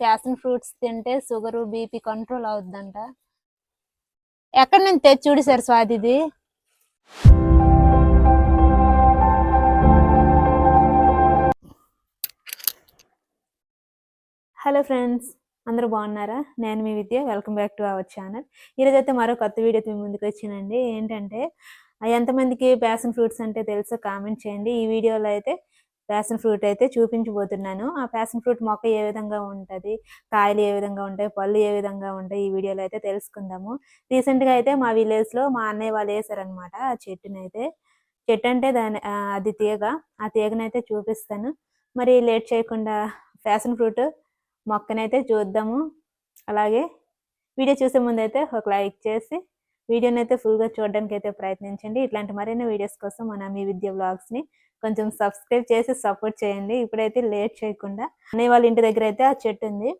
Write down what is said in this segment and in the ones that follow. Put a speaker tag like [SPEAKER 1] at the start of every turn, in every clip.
[SPEAKER 1] Fashion fruits తింటే sugar BP control అవుద్దంట. ఎక్కడి నుంచి తెచ్చి చూడు సార్ హలో ఫ్రెండ్స్ అందరూ బాగున్నారా? నేను మీ Vidya welcome back to our channel. ఈరోజు అయితే మరో కొత్త వీడియోతో మీ ముందుకు వచ్చానండి ఏంటంటే ఎంతమందికి ప్యాషన్ ఫ్రూట్స్ అంటే తెలుసో కామెంట్ చేయండి. ఈ వీడియోలో అయితే ప్యాషన్ ఫ్రూట్ అయితే చూపించబోతున్నాను. ఆ ప్యాషన్ ఫ్రూట్ మొక్క ఏ విధంగా ఉంటుంది? కాయలు ఏ విధంగా ఉంటాయి? పళ్ళు ఏ విధంగా ఉంటాయి? ఈ వీడియోలో అయితే తెలుసుకుందాము. రీసెంట్గా అయితే మా విలేజ్లో మా అన్నయ్య వాళ్ళు వేసారనమాట ఆ చెట్టుని అయితే చెట్టు అంటే దాని అది తీగ. ఆ తీగనైతే చూపిస్తాను. మరి లేట్ చేయకుండా ప్యాషన్ ఫ్రూట్ మొక్కనైతే చూద్దాము. అలాగే వీడియో చూసే ముందు అయితే ఒక లైక్ చేసి వీడియోని అయితే ఫుల్గా చూడడానికి అయితే ప్రయత్నించండి. ఇట్లాంటి మరిన్ని వీడియోస్ కోసం మన మీ విద్య బ్లాగ్స్ని కొంచెం సబ్స్క్రైబ్ చేసి సపోర్ట్ చేయండి. ఇప్పుడైతే లేట్ చేయకుండా అన్నయ్య వాళ్ళ ఇంటి దగ్గర అయితే ఆ చెట్టు ఉంది.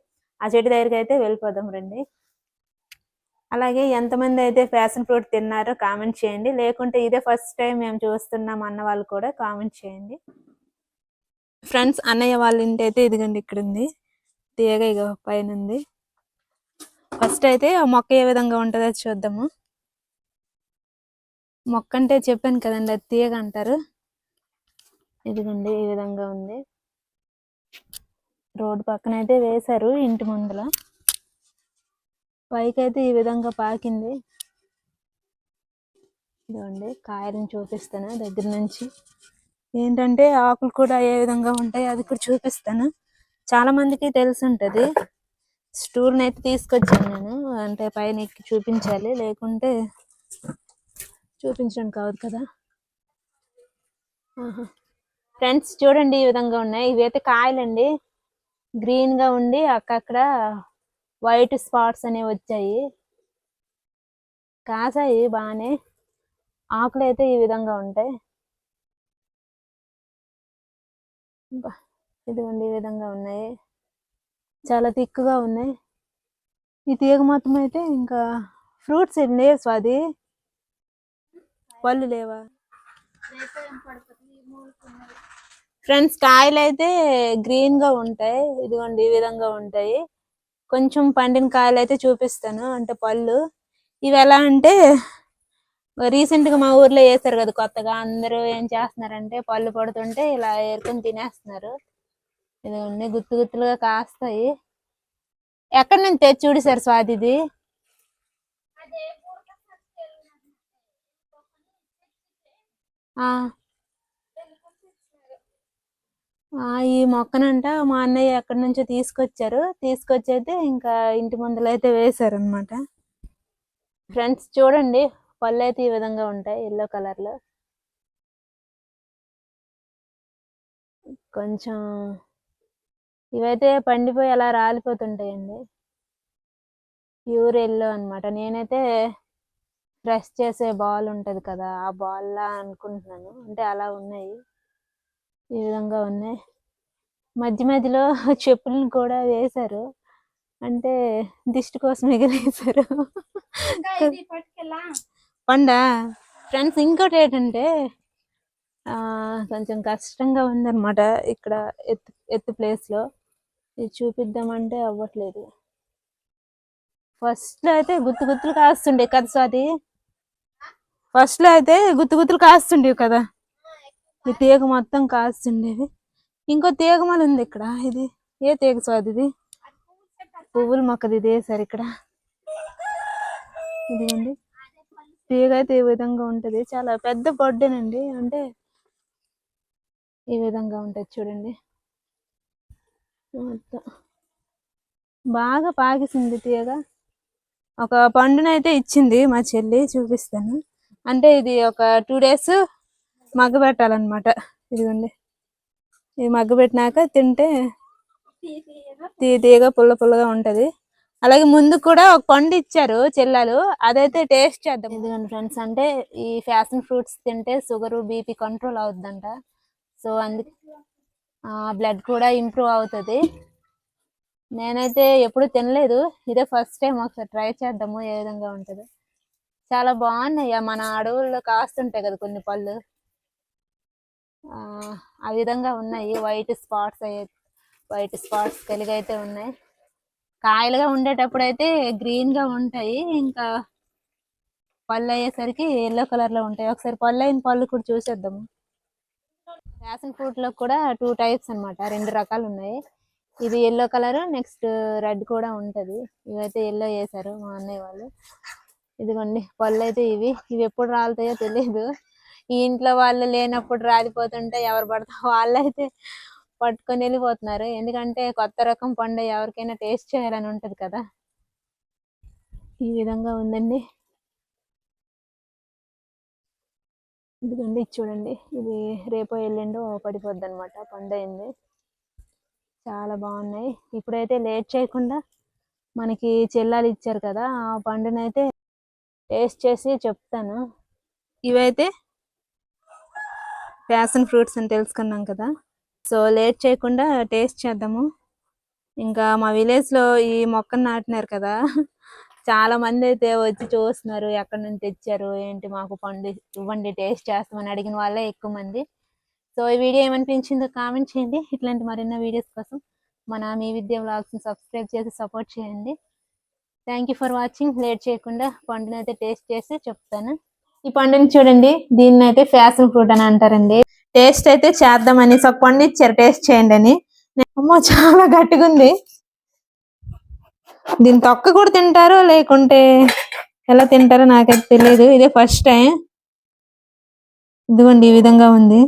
[SPEAKER 1] ఆ చెట్టు దగ్గరికి అయితే వెళ్ళిపోదాం రండి. అలాగే ఎంతమంది అయితే ఫ్యాషన్ ఫ్రూట్ తిన్నారో కామెంట్ చేయండి. లేకుంటే ఇదే ఫస్ట్ టైం మేము చూస్తున్నాం అన్న వాళ్ళు కూడా కామెంట్ చేయండి. ఫ్రెండ్స్ అన్నయ్య వాళ్ళ ఇంటి అయితే ఇదిగండి ఇక్కడ ఉంది. తీగ ఇక పైన ఉంది. ఫస్ట్ అయితే ఆ మొక్క ఏ విధంగా ఉంటుందో చూద్దాము. మొక్క అంటే చెప్పాను కదండి అది తీగ అంటారు. ఇదిగోండి ఈ విధంగా ఉంది. రోడ్డు పక్కన అయితే వేశారు ఇంటి ముందల. పైకి అయితే ఈ విధంగా పాకింది. ఇదిగోండి కాయలను చూపిస్తాను దగ్గర నుంచి. ఏంటంటే ఆకులు కూడా ఏ విధంగా ఉంటాయి అది కూడా చూపిస్తాను. చాలా మందికి తెలిసి ఉంటది. స్టూల్ని అయితే తీసుకొచ్చాను నేను. అంటే పైన ఎక్కి చూపించాలి. లేకుంటే చూపించడానికి కావద్దు కదా. ఆహా. ఫ్రెండ్స్ చూడండి ఈ విధంగా ఉన్నాయి. ఇవి అయితే కాయలండి. గ్రీన్గా ఉండి అక్కడ వైట్ స్పాట్స్ అనేవి వచ్చాయి. కాసాయి బాగానే ఆకులు అయితే ఈ విధంగా ఉంటాయి. ఇదిగోండి ఈ విధంగా ఉన్నాయి. చాలా తిక్కుగా ఉన్నాయి. ఈ తీగ మొత్తం అయితే ఇంకా ఫ్రూట్స్ ఏం లేవు స్వాది పళ్ళు లేవా? ఫ్రెండ్స్ కాయలు అయితే గ్రీన్గా ఉంటాయి. ఇదిగోండి ఈ విధంగా ఉంటాయి. కొంచెం పండిన కాయలు అయితే చూపిస్తాను. అంటే పళ్ళు. ఇవి ఎలా అంటే రీసెంట్గా మా ఊర్లో వేస్తారు కదా కొత్తగా. అందరూ ఏం చేస్తున్నారంటే పళ్ళు పడుతుంటే ఇలా ఏరుకొని తినేస్తున్నారు. ఇదిగోండి గుత్తు గుత్తులుగా కాస్తాయి. ఎక్కడి నుంచి తెచ్చి చూడు సార్ స్వాతి ఆ, ఈ మొక్కనంట మా అన్నయ్య ఎక్కడి నుంచో తీసుకొచ్చారు తీసుకొచ్చి అయితే ఇంకా ఇంటి ముందులో అయితే వేశారనమాట ఫ్రెండ్స్ చూడండి పళ్ళు అయితే ఈ విధంగా ఉంటాయి ఎల్లో కలర్లో. కొంచెం ఇవైతే పండిపోయి అలా రాలిపోతుంటాయండి. ప్యూర్ ఎల్లో అన్నమాట. నేనైతే ఫ్రెష్ చేసే బాల్ ఉంటది కదా ఆ బాల్ లా అనుకుంటున్నాను. అంటే అలా ఉన్నాయి. ఈ విధంగా ఉన్నాయి. మధ్య మధ్యలో చెప్పులను కూడా వేశారు. అంటే దిష్టి కోసం ఎగిరేశారు. పండా? ఫ్రెండ్స్ ఇంకోటి ఏంటంటే ఆ కొంచెం కష్టంగా ఉందన్నమాట ఇక్కడ ఎత్తు ఎత్తు ప్లేస్లో ఇది చూపిద్దామంటే అవ్వట్లేదు. ఫస్ట్లో అయితే గుత్తు గుత్తులు కాస్తుండే కదా స్వాతి? ఫస్ట్లో అయితే గుత్తు గుత్తులు కాస్తుండేవి కదా? ఈ తీగ మొత్తం కాస్తుండేవి ఇంకో తీగ ఉంది ఇక్కడ. ఇది ఏ తీగ స్వాది ఇది? పువ్వుల మొక్కది ఇదే సార్ ఇక్కడ. ఇదిగోండి. తీగ అయితే ఈ విధంగా ఉంటది. చాలా పెద్ద పొడ్డేనండి అంటే ఈ విధంగా ఉంటది చూడండి. మొత్తం బాగా పాకిసింది తీగ. ఒక పండునైతే ఇచ్చింది మా చెల్లి చూపిస్తాను. అంటే ఇది ఒక టూ డేస్ మగ్గ పెట్టాలన్నమాట. ఇదిగోండి. ఇది మగ్గ పెట్టినాక తింటే తీ తీగ పుల్ల పుల్లగా ఉంటది. అలాగే ముందు కూడా ఒక పండు ఇచ్చారు చెల్లెలు. అదైతే టేస్ట్ చేద్దాం. ఇదిగోండి ఫ్రెండ్స్ అంటే ఈ ఫ్యాషన్ ఫ్రూట్స్ తింటే షుగర్ బీపీ కంట్రోల్ అవుతుందంట సో అందుకే బ్లడ్ కూడా ఇంప్రూవ్ అవుతుంది. నేనైతే ఎప్పుడు తినలేదు. ఇదే ఫస్ట్ టైం ఒకసారి ట్రై చేద్దాము ఏ విధంగా ఉంటుందో. చాలా బాగున్నాయి. మన అడవుల్లో కాస్తుంటాయి కదా కొన్ని పళ్ళు. ఆ ఆ విధంగా ఉన్నాయి. వైట్ స్పాట్స్ అయ్యే వైట్ స్పాట్స్ కలిగైతే అయితే ఉన్నాయి. కాయలుగా ఉండేటప్పుడు అయితే గ్రీన్గా ఉంటాయి. ఇంకా పళ్ళు అయ్యేసరికి ఎల్లో కలర్లో ఉంటాయి. ఒకసారి పళ్ళు అయిన పళ్ళు కూడా చూసేద్దాము. ప్యాషన్ ఫ్రూట్లో కూడా టూ టైప్స్ అన్నమాట. రెండు రకాలు ఉన్నాయి. ఇది ఎల్లో కలర్ నెక్స్ట్ రెడ్ కూడా ఉంటది. ఇవైతే ఎల్లో వేసారు మా అన్నయ్య వాళ్ళు. ఇదిగోండి పళ్ళు అయితే ఇవి. ఇవి ఎప్పుడు రాలుతాయో తెలియదు ఈ ఇంట్లో వాళ్ళు లేనప్పుడు రాలిపోతుంటే ఎవరు పడతా వాళ్ళైతే పట్టుకొని వెళ్ళిపోతున్నారు. ఎందుకంటే కొత్త రకం పండు ఎవరికైనా టేస్ట్ చేయాలని ఉంటది కదా. ఈ విధంగా ఉందండి. ఇదిగండి చూడండి. ఇది రేపో ఎల్లుండో పడిపోద్ది అనమాట పండయింది చాలా బాగున్నాయి. ఇప్పుడైతే లేట్ చేయకుండా మనకి చెల్లాలు ఇచ్చారు కదా ఆ పండునైతే టేస్ట్ చేసి చెప్తాను. ఇవైతే ప్యాషన్ ఫ్రూట్స్ అని తెలుసుకున్నాం కదా. సో లేట్ చేయకుండా టేస్ట్ చేద్దాము. ఇంకా మా విలేజ్లో ఈ మొక్కను నాటినారు కదా. చాలా మంది అయితే వచ్చి చూస్తున్నారు ఎక్కడి నుంచి తెచ్చారు ఏంటి మాకు పండు ఇవ్వండి టేస్ట్ చేస్తామని అడిగిన వాళ్ళే ఎక్కువ మంది. సో ఈ వీడియో ఏమనిపించిందో కామెంట్ చేయండి. ఇట్లాంటి మరిన్నో వీడియోస్ కోసం మన మీ విద్య వ్లాగ్స్ని సబ్స్క్రైబ్ చేసి సపోర్ట్ చేయండి. Thank you for watching. Late చేయకుండా పండుని అయితే టేస్ట్ చేసి చెప్తాను. ఈ పండుని చూడండి దీన్ని అయితే ఫ్యాషన్ ఫ్రూట్ అని అంటారండి. టేస్ట్ అయితే చేద్దామని ఒక పండు ఇచ్చారు టేస్ట్ చేయండి అని. అమ్మో చాలా గట్టిగా ఉంది దీని తొక్క కూడా తింటారో లేకుంటే ఎలా తింటారో నాకైతే తెలియదు ఇదే ఫస్ట్ టైం ఇదిగోండి ఈ విధంగా ఉంది.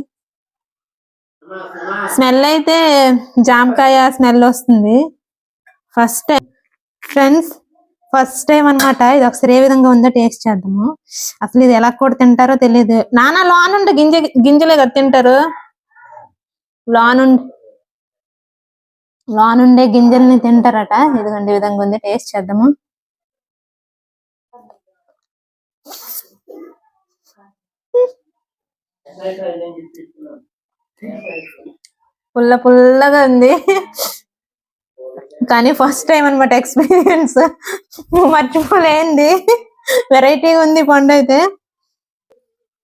[SPEAKER 1] స్మెల్ అయితే జామకాయ స్మెల్ వస్తుంది. First time friends first time అన్నమాట. ఇది ఒకసారి ఏ విధంగా ఉందో టేస్ట్ చేద్దాము. అసలు ఇది ఎలా కూడా తింటారో తెలియదు నానా లోనుండి గింజ గింజలే కదా తింటారు. లోనుండి లోనుండే గింజల్ని తింటారట. ఇదిగోండి ఈ విధంగా ఉంది. టేస్ట్ చేద్దాము. పుల్ల పుల్లగా ఉంది. కానీ ఫస్ట్ టైం అన్నమాట ఎక్స్పీరియన్స్ మర్చిపోలేంది. వెరైటీగా ఉంది పండు అయితే.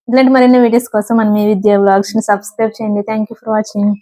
[SPEAKER 1] ఇలాంటి మరిన్ని వీడియోస్ కోసం మనం మీ విద్యా బ్లాగ్స్ని సబ్స్క్రైబ్ చేయండి. Thank you for watching